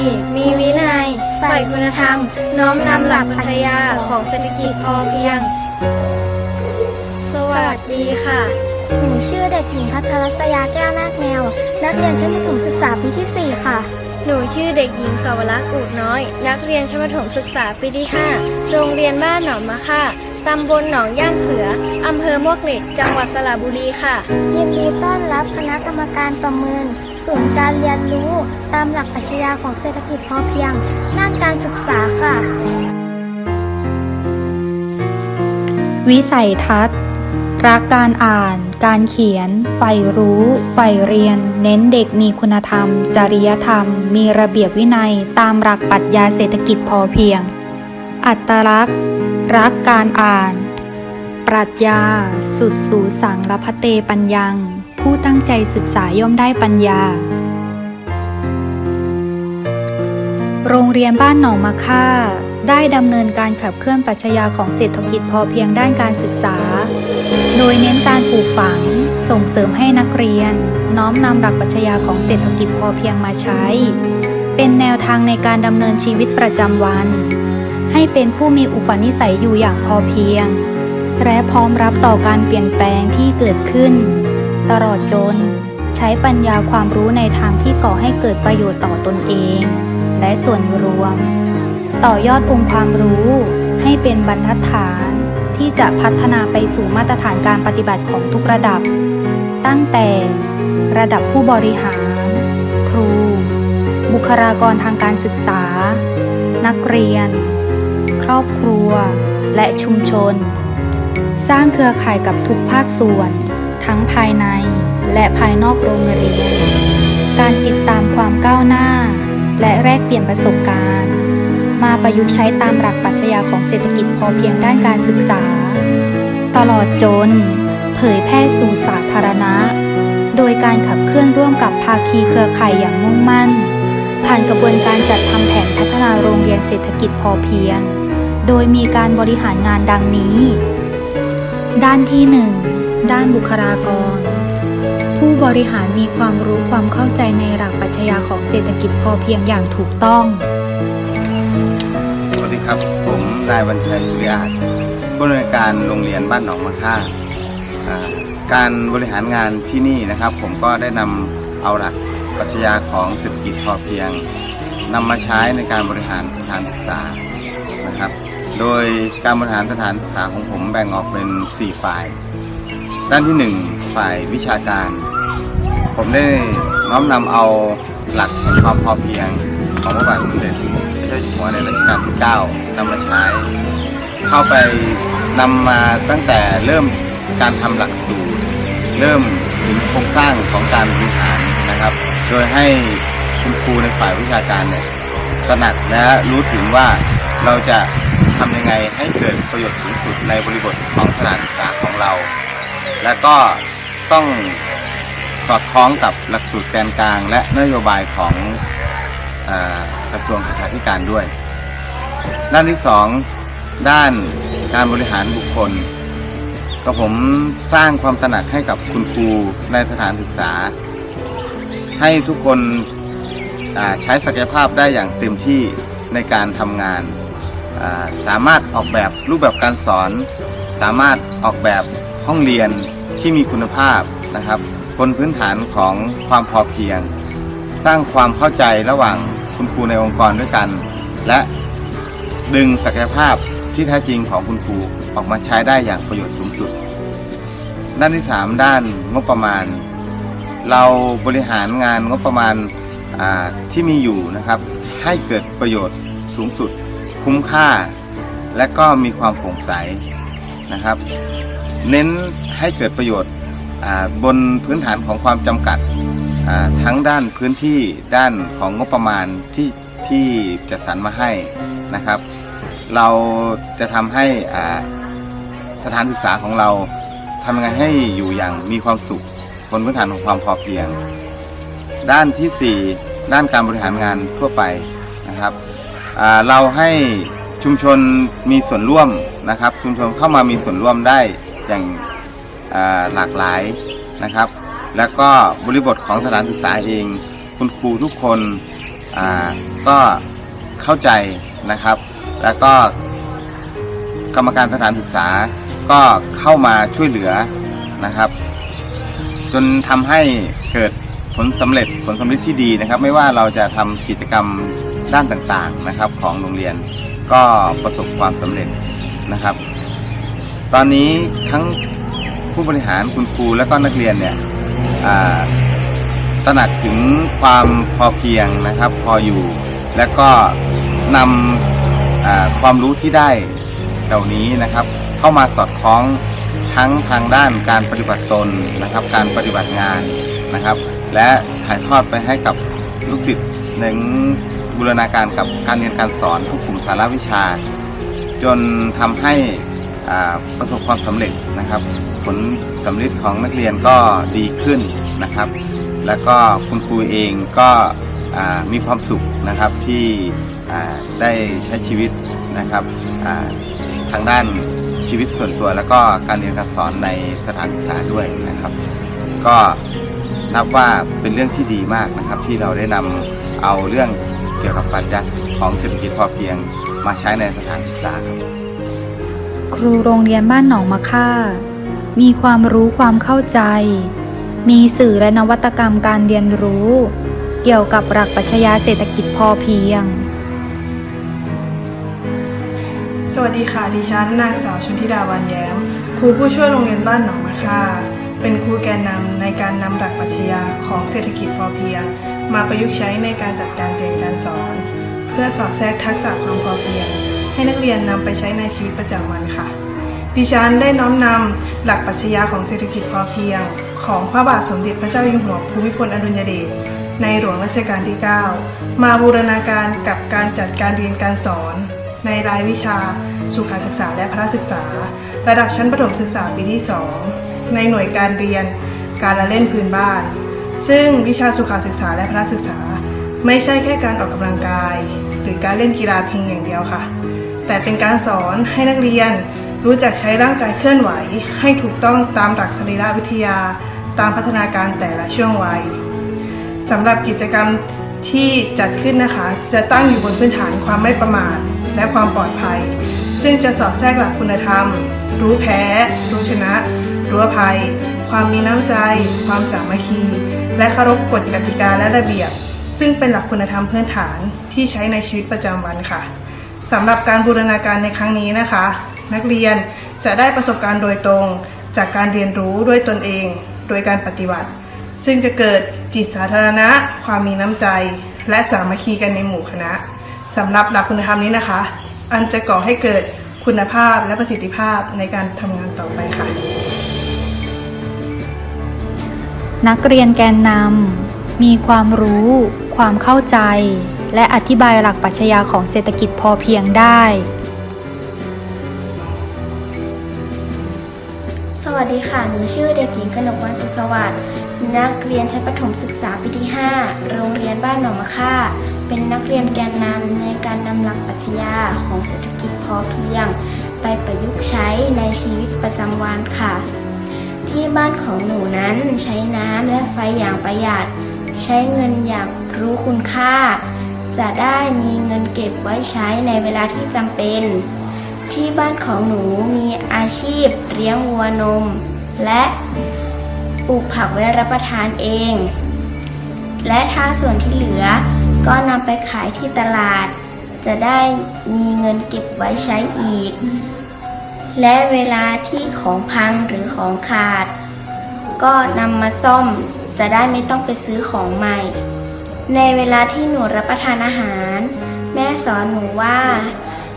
ีมีวินัยใฝ่คุณธรรม น้อมนำหลักปรัชญาของเศรษฐกิจพอเพียง สวัสดีค่ะ หนูชื่อเด็กหญิงพัทรศยาแก้วนาคแมว นักเรียนชั้นประถมศึกษาปีที่ 4 ค่ะ หนูชื่อเด็กหญิงสาวรักษ์อูดน้อย นักเรียนชั้นประถมศึกษาปีที่ 5 โรงเรียนบ้านหนองมะค่าตำบลหนองย่างเสือ อำเภอมวกเหล็ก จังหวัดสระบุรีค่ะ ยินดีต้อนรับคณะกรรมการประเมิน ศูนย์การเรียนรู้ตามหลักปรัชญาของเศรษฐกิจพอเพียงด้านการศึกษาค่ะ วิสัยทัศน์ รักการอ่าน การเขียน ใฝ่รู้ ใฝ่เรียน เน้นเด็กมีคุณธรรม จริยธรรม มีระเบียบวินัย ตามหลักปรัชญาเศรษฐกิจพอเพียง อัตลักษณ์ รักการอ่าน ปรัชญา สุดสูสังละพเตปัญญัง ผู้ตั้งใจศึกษาย่อมได้ปัญญา โรงเรียนบ้านหนองมะค่า ได้ดำเนินการขับเคลื่อนปัชญาของเศรษฐกิจพอเพียงด้านการศึกษา โดยเน้นการปลูกฝัง ส่งเสริมให้นักเรียน น้อมนำหลักปัชญาของเศรษฐกิจพอเพียงมาใช้ เป็นแนวทางในการดำเนินชีวิตประจำวัน ให้เป็นผู้มีอุปนิสัยอยู่อย่างพอเพียงและพร้อมรับต่อการเปลี่ยนแปลงที่เกิดขึ้น ตลอดจน ใช้ปัญญาความรู้ในทางที่ก่อให้เกิดประโยชน์ต่อตนเอง และส่วนรวม ต่อยอดองค์ความรู้ให้เป็นบรรทัดฐานที่จะพัฒนาไปสู่มาตรฐานการปฏิบัติของทุกระดับ ตั้งแต่ระดับผู้บริหาร ครู บุคลากรทางการศึกษา นักเรียน ครอบครัว และชุมชน สร้างเครือข่ายกับทุกภาคส่วน ทั้งภายในและภายนอกโรงเรียน การติดตามความก้าวหน้า และแลกเปลี่ยนประสบการณ์ มาประยุกต์ใช้ตามหลักปรัชญาของเศรษฐกิจพอเพียงด้านการศึกษา ตลอดจน เผยแพร่สู่สาธารณะ โดยการขับเคลื่อนร่วมกับภาคีเครือข่ายอย่างมุ่งมั่น ผ่านกระบวนการจัดทำแผนพัฒนาโรงเรียนเศรษฐกิจพอเพียง โดยมีการบริหารงานดังนี้ ด้านที่ 1 ด้านบุคลากร ผู้บริหารมีความรู้ความเข้าใจในหลักปรัชญาของเศรษฐกิจพอเพียงอย่างถูกต้อง สวัสดีครับ ผมนายวันชัยสุริอาจผู้อำนวยการโรงเรียนบ้านหนองมะค่าอ่าการบริหารงานที่นี่นะครับ ผมก็ได้นำเอาหลักปรัชญาของเศรษฐกิจพอเพียงนำมาใช้ในการบริหารสถานศึกษานะครับ โดยการบริหารสถานศึกษาของผมแบ่งออกเป็น 4 ฝ่าย ด้านที่ 1 ฝ่ายวิชาการ ผมได้น้อมนำเอาหลักแห่งความพอเพียงของพระบาทสมเด็จพระเจ้าอยู่หัวในรัชกาลที่ 9นำมาใช้ เข้าไปนำมาตั้งแต่เริ่มการทำหลักสูตร เริ่มถึงโครงสร้างของการบริหารนะครับ โดยให้คุณครูในฝ่ายวิชาการเนี่ยตระหนักและรู้ถึงว่าเราจะทำยังไงให้เกิดประโยชน์สูงสุดในบริบทของสถานศึกษาของเรา และก็ต้องสอดคล้องกับหลักสูตรแกนกลาง และนโยบายของอกระทรวงศึกษาธิการด้วย ด้านที่สองด้านการบริหารบุคคลก็ผมสร้างความตระหนักให้กับคุณครูในสถานศึกษา ให้ทุกคนใช้ศักยภาพได้อย่างเต็มที่ในการทำงาน สามารถออกแบบรูปแบบการสอน สามารถออกแบบ ห้องเรียนที่มีคุณภาพนะครับบนพื้นฐานของความพอเพียง สร้างความเข้าใจระหว่างคุณครูในองค์กรด้วยกัน และดึงศักยภาพที่แท้จริงของคุณครูออกมาใช้ได้อย่างประโยชน์สูงสุด ด้านที่ 3 ด้านงบประมาณ เราบริหารงานงบประมาณาที่มีอยู่นะครับ ให้เกิดประโยชน์สูงสุด คุ้มค่า และก็มีความโปร่งใส นะครับ เน้นให้เกิดประโยชน์บนพื้นฐานของความจำกัดทั้งด้านพื้นที่ด้านของงบประมาณที่ที่จัดสรรมาให้นะครับ เราจะทำให้สถานศึกษาของเราทำยังไงให้อยู่อย่างมีความสุขบนพื้นฐานของความพอเพียง ด้านที่ 4 ด้านการบริหารงานทั่วไปนะครับเราให้ชุมชนมีส่วนร่วม นะครับ ชุมชนเข้ามามีส่วนร่วมได้อย่างาหลากหลายนะครับ แล้วก็บริบทของสถานศึกษาเอง คุณครูทุกคนก็เข้าใจนะครับ แล้วก็กรรมการสถานศึกษาก็เข้ามาช่วยเหลือนะครับ จนทำให้เกิดผลสำเร็จผลสำเร็จที่ดีนะครับ ไม่ว่าเราจะทำกิจกรรมด้านต่างๆนะครับ ของโรงเรียนก็ประสบความสำเร็จ นะครับ ตอนนี้ทั้งผู้บริหารคุณครูและก็นักเรียนเนี่ยตระหนักถึงความพอเพียงนะครับ พออยู่ และก็นำความรู้ที่ได้เหล่านี้นะครับ เข้ามาสอดคล้องทั้งทางด้านการปฏิบัติตนนะครับ การปฏิบัติงานนะครับ และถ่ายทอดไปให้กับลูกศิษย์ในบูรณาการกับการเรียนการสอนทุกกลุ่มสาระวิชา จนทำให้ประสบความสำเร็จนะครับ ผลสำเร็จของนักเรียนก็ดีขึ้นนะครับ แล้วก็คุณครูเองก็มีความสุขนะครับที่ได้ใช้ชีวิตนะครับทางด้านชีวิตส่วนตัว แล้วก็การเรียนการสอนในสถานศึกษาด้วยนะครับ ก็นับว่าเป็นเรื่องที่ดีมากนะครับที่เราได้นำเอาเรื่องเกี่ยวกับปรัชญาของเศรษฐกิจพอเพียง มาใช้ในสถานศึกษาครับ ครูโรงเรียนบ้านหนองมะค่า มีความรู้ความเข้าใจ มีสื่อและนวัตกรรมการเรียนรู้ เกี่ยวกับหลักปรัชญาเศรษฐกิจพอเพียง สวัสดีค่ะดิฉันนางสาวชนธิดาวันแย้ม ครูผู้ช่วยโรงเรียนบ้านหนองมะค่า เป็นครูแกนนำในการนำหลักปรัชญาของเศรษฐกิจพอเพียง มาประยุกต์ใช้ในการจัดการเรียนการสอน เพื่อสอดแทรกทักษะความพอเพียง ให้นักเรียนนำไปใช้ในชีวิตประจำวันค่ะ ดิฉันได้น้อมนำหลักปรัชญาของเศรษฐกิจพอเพียง ของพระบาทสมเด็จพระเจ้าอยู่หัวภูมิพลอดุลยเดชในหลวงรัชกาลที่ 9 มาบูรณาการกับการจัดการเรียนการสอน ในรายวิชา สุขศึกษาและพระศึกษา ระดับชั้นประถมศึกษาปีที่ 2 ในหน่วยการเรียนการละเล่นพื้นบ้าน ซึ่งวิชาสุขศึกษาและพระศึกษา ไม่ใช่แค่การออกกำลังกาย หรือการเล่นกีฬาเพียงอย่างเดียวค่ะ แต่เป็นการสอนให้นักเรียนรู้จักใช้ร่างกายเคลื่อนไหว ให้ถูกต้องตามหลักสรีรวิทยา ตามพัฒนาการแต่ละช่วงวัยสำหรับกิจกรรมที่จัดขึ้นนะคะ จะตั้งอยู่บนพื้นฐานความไม่ประมาท และความปลอดภัย ซึ่งจะสอดแทรกหลักคุณธรรม รู้แพ้ รู้ชนะ รู้อภัย ความมีน้ำใจ ความสามัคคี และเคารพกฎกติกาและระเบียบ ซึ่งเป็นหลักคุณธรรมพื้นฐานที่ใช้ในชีวิตประจำวันค่ะสำหรับการบูรณาการในครั้งนี้นะคะ นักเรียนจะได้ประสบการณ์โดยตรง จากการเรียนรู้ด้วยตนเอง โดยการปฏิบัติ ซึ่งจะเกิดจิตสาธารณะ ความมีน้ำใจ และสามัคคีกันในหมู่คณะสำหรับหลักคุณธรรมนี้นะคะ อันจะก่อให้เกิดคุณภาพและประสิทธิภาพในการทำงานต่อไปค่ะ นักเรียนแกนนำมีความรู้ ความเข้าใจ และอธิบายหลักปรัชญาของเศรษฐกิจพอเพียงได้ สวัสดีค่ะ หนูชื่อเด็กหญิงกนกวันสุขสวัสดิ์นักเรียนชั้นประถมศึกษาปีที่ 5 โรงเรียนบ้านหนองมะค่า เป็นนักเรียนแกนนำในการนำหลักปรัชญาของเศรษฐกิจพอเพียง ไปประยุกต์ใช้ในชีวิตประจำวันค่ะ ที่บ้านของหนูนั้นใช้น้ำและไฟอย่างประหยัด ใช้เงินอย่างรู้คุณค่า จะได้มีเงินเก็บไว้ใช้ในเวลาที่จำเป็น ที่บ้านของหนูมีอาชีพเลี้ยงวัวนม และปลูกผักไว้รับประทานเอง และถ้าส่วนที่เหลือก็นำไปขายที่ตลาด จะได้มีเงินเก็บไว้ใช้อีก และเวลาที่ของพังหรือของขาด ก็นำมาซ่อม จะได้ไม่ต้องไปซื้อของใหม่ ในเวลาที่หนูรับประทานอาหาร แม่สอนหนูว่า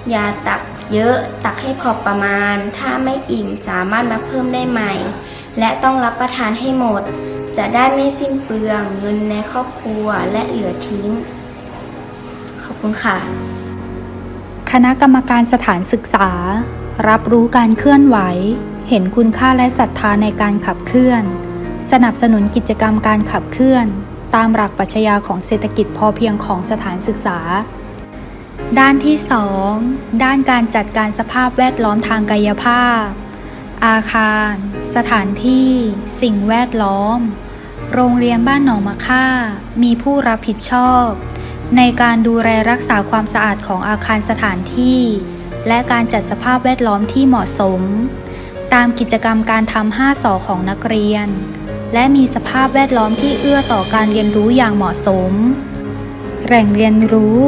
อย่าตักเยอะตักให้พอประมาณ ถ้าไม่อิ่มสามารถมาเพิ่มได้ใหม่ และต้องรับประทานให้หมด จะได้ไม่สิ้นเปลืองเงินในครอบครัวและเหลือทิ้ง ขอบคุณค่ะ คณะกรรมการสถานศึกษา รับรู้การเคลื่อนไหว เห็นคุณค่าและศรัทธาในการขับเคลื่อน สนับสนุนกิจกรรมการขับเคลื่อน ตามหลักปรัชญาของเศรษฐกิจพอเพียงของสถานศึกษา ด้านที่ 2 ด้านการจัดการสภาพแวดล้อมทางกายภาพ อาคาร สถานที่ สิ่งแวดล้อม โรงเรียนบ้านหนองมะค่า มีผู้รับผิดชอบ ในการดูแลรักษาความสะอาดของอาคารสถานที่ และการจัดสภาพแวดล้อมที่เหมาะสม ตามกิจกรรมการทำ5สอของนักเรียน และมีสภาพแวดล้อมที่เอื้อต่อการเรียนรู้อย่างเหมาะสม แหล่งเรียนรู้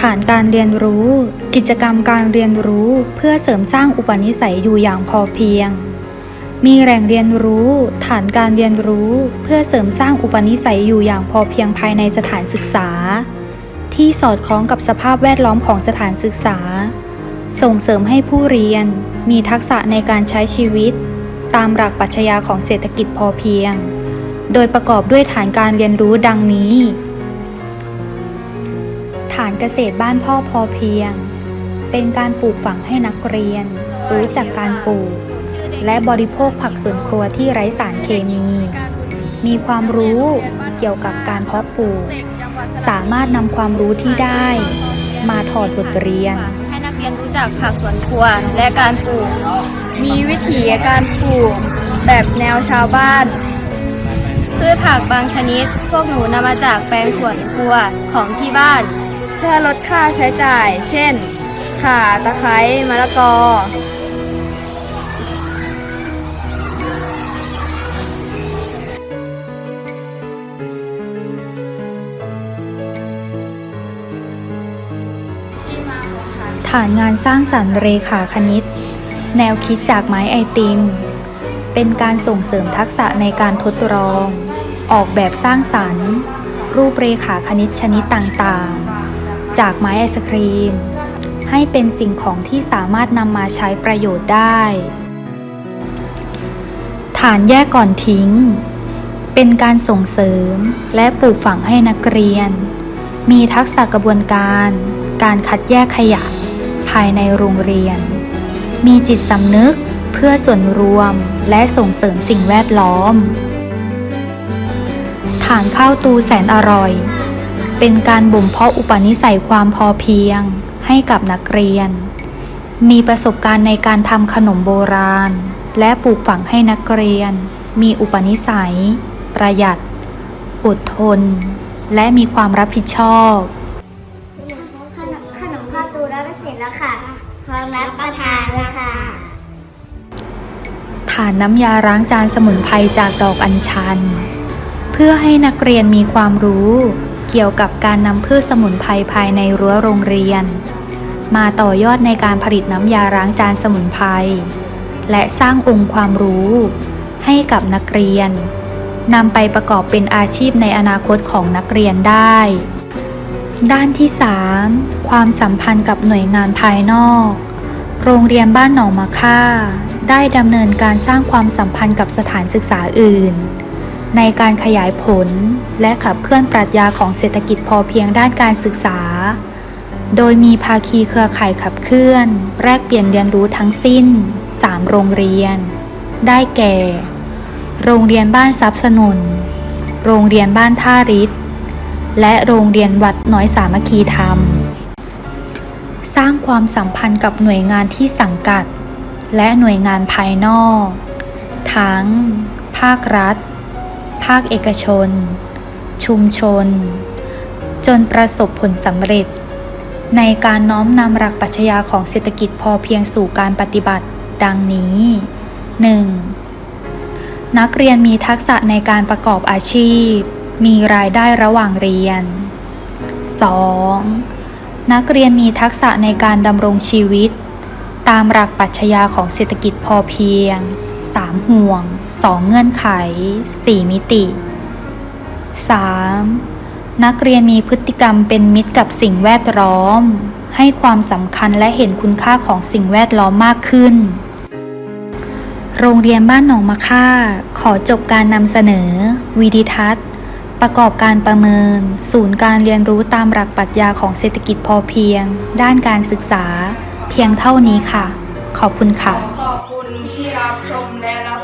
ฐานการเรียนรู้ กิจกรรมการเรียนรู้เพื่อเสริมสร้างอุปนิสัยอยู่อย่างพอเพียง มีแหล่งเรียนรู้ ฐานการเรียนรู้ เพื่อเสริมสร้างอุปนิสัยอยู่อย่างพอเพียงภายในสถานศึกษา ที่สอดคล้องกับสภาพแวดล้อมของสถานศึกษา ส่งเสริมให้ผู้เรียน มีทักษะในการใช้ชีวิต ตามหลักปรัชญาของเศรษฐกิจพอเพียง โดยประกอบด้วยฐานการเรียนรู้ดังนี้ ฐานเกษตรบ้านพ่อพอเพียง เป็นการปลูกฝังให้นักเรียน รู้จักการปลูก และบริโภคผักสวนครัวที่ไร้สารเคมี มีความรู้เกี่ยวกับการเพาะปลูก สามารถนำความรู้ที่ได้ มาถอดบทเรียน รียนรู้จักผักสวนครัวและการปลูก มีวิธีการปลูกแบบแนวชาวบ้าน พืชผักบางชนิด พวกหนูนำมาจากแปลงสวนครัวของที่บ้าน เพื่อลดค่าใช้จ่าย เช่น ข่าตะไคร้มะละกอ ฐานงานสร้างสรรค์เรขาคณิต แนวคิดจากไม้ไอติม เป็นการส่งเสริมทักษะในการทดลอง ออกแบบสร้างสรรค์ รูปเรขาคณิตชนิดต่างๆ จากไม้ไอศครีม ให้เป็นสิ่งของที่สามารถนำมาใช้ประโยชน์ได้ ฐานแยกก่อนทิ้ง เป็นการส่งเสริมและปลูกฝังให้นักเรียน มีทักษะกระบวนการการคัดแยกขยะายในโรงเรียน มีจิตสำนึกเพื่อส่วนรวมและส่งเสริมสิ่งแวดล้อม ฐานข้าวตูแสนอร่อย เป็นการบ่มเพาะอุปนิสัยความพอเพียงให้กับนักเรียน มีประสบการณ์ในการทำขนมโบราณ และปลูกฝังให้นักเรียน มีอุปนิสัย ประหยัด อดทน และมีความรับผิดชอบานน้ำยาล้างจานสมุนไพรจากดอกอัญชัน เพื่อให้นักเรียนมีความรู้เกี่ยวกับการนำพืชสมุนไพรภายในรั้วโรงเรียน มาต่อยอดในการผลิตน้ำยาล้างจานสมุนไพรและสร้างองค์ความรู้ให้กับนักเรียนนำไปประกอบเป็นอาชีพในอนาคตของนักเรียนได้ ด้านที่ 3 ความสัมพันธ์กับหน่วยงานภายนอก โรงเรียนบ้านหนองมะค่า ได้ดำเนินการสร้างความสัมพันธ์กับสถานศึกษาอื่น ในการขยายผลและขับเคลื่อนปรัชญาของเศรษฐกิจพอเพียงด้านการศึกษา โดยมีภาคีเครือข่ายขับเคลื่อน แลกเปลี่ยนเรียนรู้ทั้งสิ้น 3 โรงเรียน ได้แก่ โรงเรียนบ้านทรัพย์สนุน โรงเรียนบ้านท่าริศและโรงเรียนวัดน้อยสามัคคีธรรม สร้างความสัมพันธ์กับหน่วยงานที่สังกัด และหน่วยงานภายนอก ทั้ง ภาครัฐ ภาคเอกชน ชุมชน จนประสบผลสำเร็จ ในการน้อมนำหลักปรัชญาของเศรษฐกิจพอเพียงสู่การปฏิบัติ ดังนี้ 1. นักเรียนมีทักษะในการประกอบอาชีพ มีรายได้ระหว่างเรียน 2. นักเรียนมีทักษะในการดำรงชีวิต ตามหลักปรัชญาของเศรษฐกิจพอเพียง 3 ห่วง 2 เงื่อนไข 4 มิติ 3. นักเรียนมีพฤติกรรมเป็นมิตรกับสิ่งแวดล้อม ให้ความสำคัญและเห็นคุณค่าของสิ่งแวดล้อมมากขึ้น โรงเรียนบ้านหนองมะค่า ขอจบการนำเสนอวิดิทัศน์ ประกอบการประเมิน ศูนย์การเรียนรู้ตามหลักปรัชญาของเศรษฐกิจพอเพียง ด้านการศึกษา เพียงเท่านี้ค่ะ ขอบคุณค่ะ ขอบคุณที่รับชมและรับฟังสวัสดีค่ะ